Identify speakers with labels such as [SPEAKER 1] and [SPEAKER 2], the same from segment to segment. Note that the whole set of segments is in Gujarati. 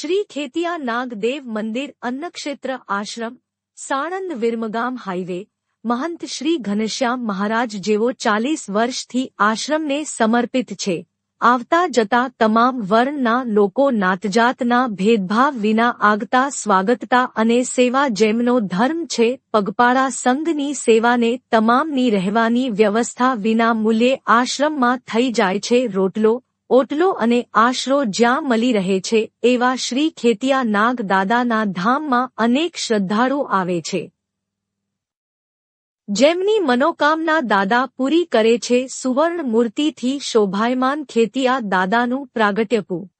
[SPEAKER 1] શ્રી ખેતિયા નાગદેવ મંદિર અન્નક્ષેત્ર આશ્રમ, સાણંદ વિરમગામ હાઈવે, મહંત શ્રી ઘનશ્યામ મહારાજ જેવો ચાલીસ વર્ષથી આશ્રમને સમર્પિત છે. આવતા જતા તમામ વર્ણના લોકો નાતજાતના ભેદભાવ વિના આગતા સ્વાગતતા અને સેવા જેમનો ધર્મ છે, પગપાળા સંઘની સેવાને તમામની રહેવાની વ્યવસ્થા વિના મૂલ્યે આશ્રમમાં થઈ જાય છે રોટલો ઓટલો અને આશરો જ્યાં મળી રહે છે, એવા શ્રી ખેતિયા નાગ દાદાના ધામમાં અનેક શ્રદ્ધાળુ આવે છે. જેમની મનોકામના દાદા પૂરી કરે છે, સુવર્ણ મૂર્તિથી શોભાયમાન ખેતિયા દાદાનું પ્રાગટ્યપું.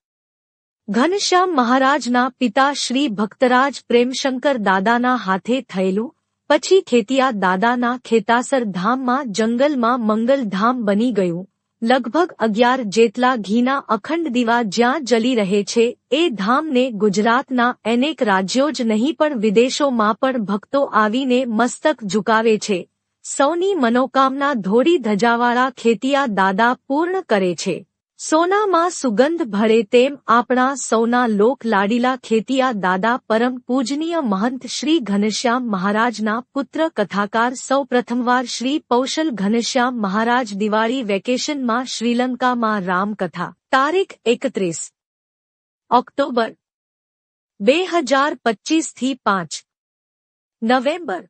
[SPEAKER 1] ઘનશ્યામ મહારાજના પિતા શ્રી ભક્તરાજ પ્રેમશંકર દાદાના હાથે થયેલું, પછી ખેતિયા દાદાના ખેતાસર ધામમાં જંગલમાં મંગલધામ બની ગયું. લગભગ અગિયાર જેટલા ઘીના અખંડ દીવા જ્યાં જલી રહે છે, એ ધામને ગુજરાતના અનેક રાજ્યો જ નહીં પણ વિદેશોમાં પણ ભક્તો આવીને મસ્તક ઝુકાવે છે. સૌની મનોકામના ધોળી ધજાવાળા ખેતિયા દાદા પૂર્ણ કરે છે. સોનામાં સુગંધ ભળે તેમ આપણા સૌના લોક લાડીલા ખેતિયા દાદા પરમ પૂજનીય મહંત શ્રી ઘનશ્યામ મહારાજના પુત્ર કથાકાર સૌ પ્રથમવાર શ્રી પૌશલ ઘનશ્યામ મહારાજ દિવાળી વેકેશનમાં શ્રીલંકામાં રામકથા, તારીખ એકત્રીસ ઓક્ટોબર બે હજાર પચીસથી પાંચ નવેમ્બર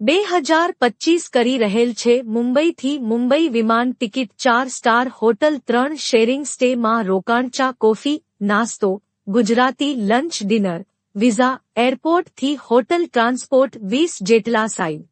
[SPEAKER 1] બે હજાર પચીસ કરી રહેલ છે મુંબઈથી મુંબઈ વિમાન ટિકિટ ચાર સ્ટાર હોટલ ત્રણ શેરિંગ સ્ટે માં રોકાણ ચા કોફી, નાસ્તો, ગુજરાતી લંચ ડિનર, વિઝા, એરપોર્ટથી હોટલ ટ્રાન્સપોર્ટ વીસ જેટલા સાઈડ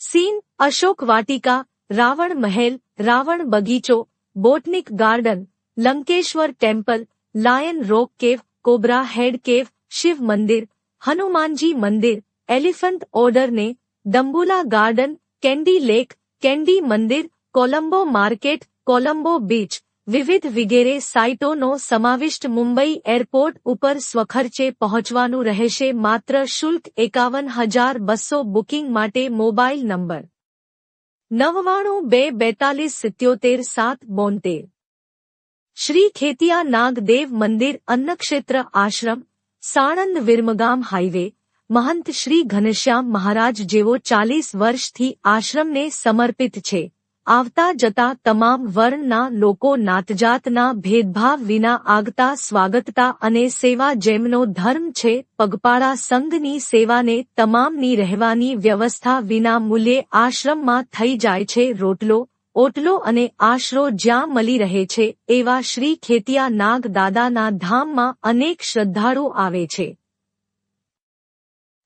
[SPEAKER 1] સીન, અશોક વાટિકા, રાવણ મહેલ, રાવણ બગીચો, botanic garden, Lankeshwar temple, lion rock cave, cobra head cave, Shiv મંદિર, હનુમાનજી મંદિર એલિફન્ટ ઓર્ડરને દંબુલા ગાર્ડન, કેન્ડી લેક, કેન્ડી મંદિર, કોલંબો માર્કેટ, કોલંબો બીચ, વિવિધ વિગેરે સાઇટોનો સમાવિષ્ટ મુંબઈ એરપોર્ટ ઉપર સ્વખર્ચે પહોંચવાનું રહેશે માત્ર શુલ્ક એકાવન હજાર બસો બુકિંગ માટે મોબાઈલ નંબર નવ્વાણું બે બેતાલીસ સિત્યોતેર સાત બોતેર. શ્રી ખેતિયા નાગદેવ મંદિર અન્નક્ષેત્ર આશ્રમ, સાણંદ વિરમગામ હાઈવે મહંત શ્રી ઘનશ્યામ મહારાજ જેવો ચાલીસ વર્ષથી આશ્રમને સમર્પિત છે. આવતા જતા તમામ વર્ણના લોકો નાતજાતના ભેદભાવ વિના આગતા, સ્વાગતતા અને સેવા જેમનો ધર્મ છે, પગપાળા સંઘની સેવાને તમામની રહેવાની વ્યવસ્થા વિના મૂલ્યે આશ્રમમાં થઈ જાય છે. રોટલો, ઓટલો અને આશરો જ્યાં મળી રહે છે, એવા શ્રી ખેતિયા નાગ દાદાના ધામમાં અનેક શ્રદ્ધાળુ આવે છે.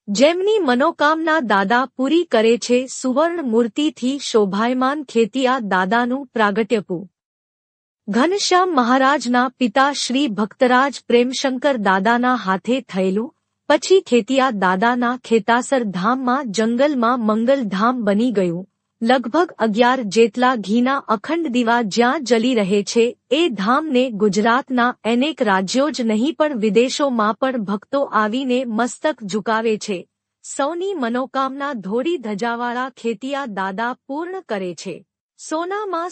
[SPEAKER 1] જેમની મનોકામના દાદા પૂરી કરે છે સુવર્ણ મૂર્તિથી શોભાયમાન ખેતિયા દાદાનું પ્રાગટ્યપુ. ઘનશ્યામ મહારાજના પિતા શ્રી ભક્તરાજ પ્રેમશંકર દાદાના હાથે થયેલું, પછી ખેતિયા દાદાના ખેતાસર ધામમાં જંગલમાં મંગલધામ બની ગયું. લગભગ અગિયાર જેટલા ઘીના અખંડ દીવા જ્યાં જલી રહે છે, એ ધામને ગુજરાતના અનેક રાજ્યો જ નહીં પણ વિદેશોમાં પણ ભક્તો આવીને મસ્તક ઝુકાવે છે. સૌની મનોકામના ધોળી ધજાવાળા ખેતિયા દાદા પૂર્ણ કરે છે. સોનામાં